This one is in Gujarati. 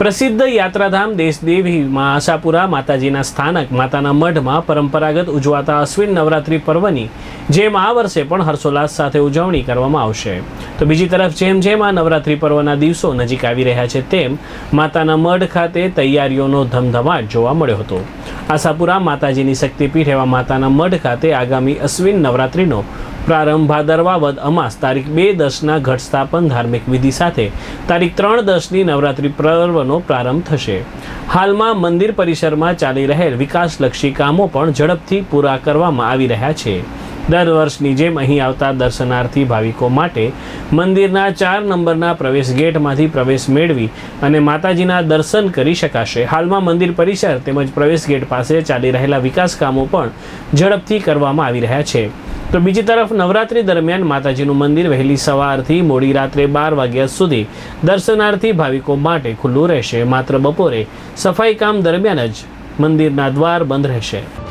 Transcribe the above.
પ્રસિદ્ધ યાત્રાધામ દેશદેવી માં આશાપુરા માતાજીના સ્થાનક માતાના મઢમાં પરંપરાગત ઉજવાતા અશ્વિન નવરાત્રિ પર્વની જેમ આ વર્ષે પણ હર્ષોલ્લાસ સાથે ઉજવણી કરવામાં આવશે. તો બીજી તરફ જેમ જેમ આ નવરાત્રિ પર્વના દિવસો નજીક આવી રહ્યા છે, તેમ માતાના મઢ ખાતે તૈયારીઓનો ધમધમાટ જોવા મળ્યો હતો. આશાપુરા માતાજીની શક્તિપીઠ એવા માતાના મઢ ખાતે આગામી અશ્વિન નવરાત્રિનો પ્રારંભ ભાદરવા અમાસ તારીખ બે દસના ઘટ સ્થાપન ધાર્મિક વિધિ સાથે તારીખ ત્રણ દસની નવરાત્રિ પર્વનો પ્રારંભ થશે. હાલમાં મંદિર પરિસરમાં ચાલી રહેલ વિકાસલક્ષી કામો પણ ઝડપથી પૂરા કરવામાં આવી રહ્યા છે. દર વર્ષની જેમ અહીં આવતા દર્શનાર્થી ભાવિકો માટે મંદિરના ચાર નંબરના પ્રવેશ ગેટમાંથી પ્રવેશ મેળવી અને માતાજીના દર્શન કરી શકાશે. હાલમાં મંદિર પરિસર તેમજ પ્રવેશ ગેટ પાસે ચાલી રહેલા વિકાસ કામો પણ ઝડપથી કરવામાં આવી રહ્યા છે. તો બીજી તરફ નવરાત્રી દરમિયાન માતાજીનું મંદિર વહેલી સવારથી મોડી રાત્રે બાર વાગ્યા સુધી દર્શનાર્થી ભાવિકો માટે ખુલ્લું રહેશે. માત્ર બપોરે સફાઈ કામ દરમિયાન જ મંદિરના દ્વાર બંધ રહેશે.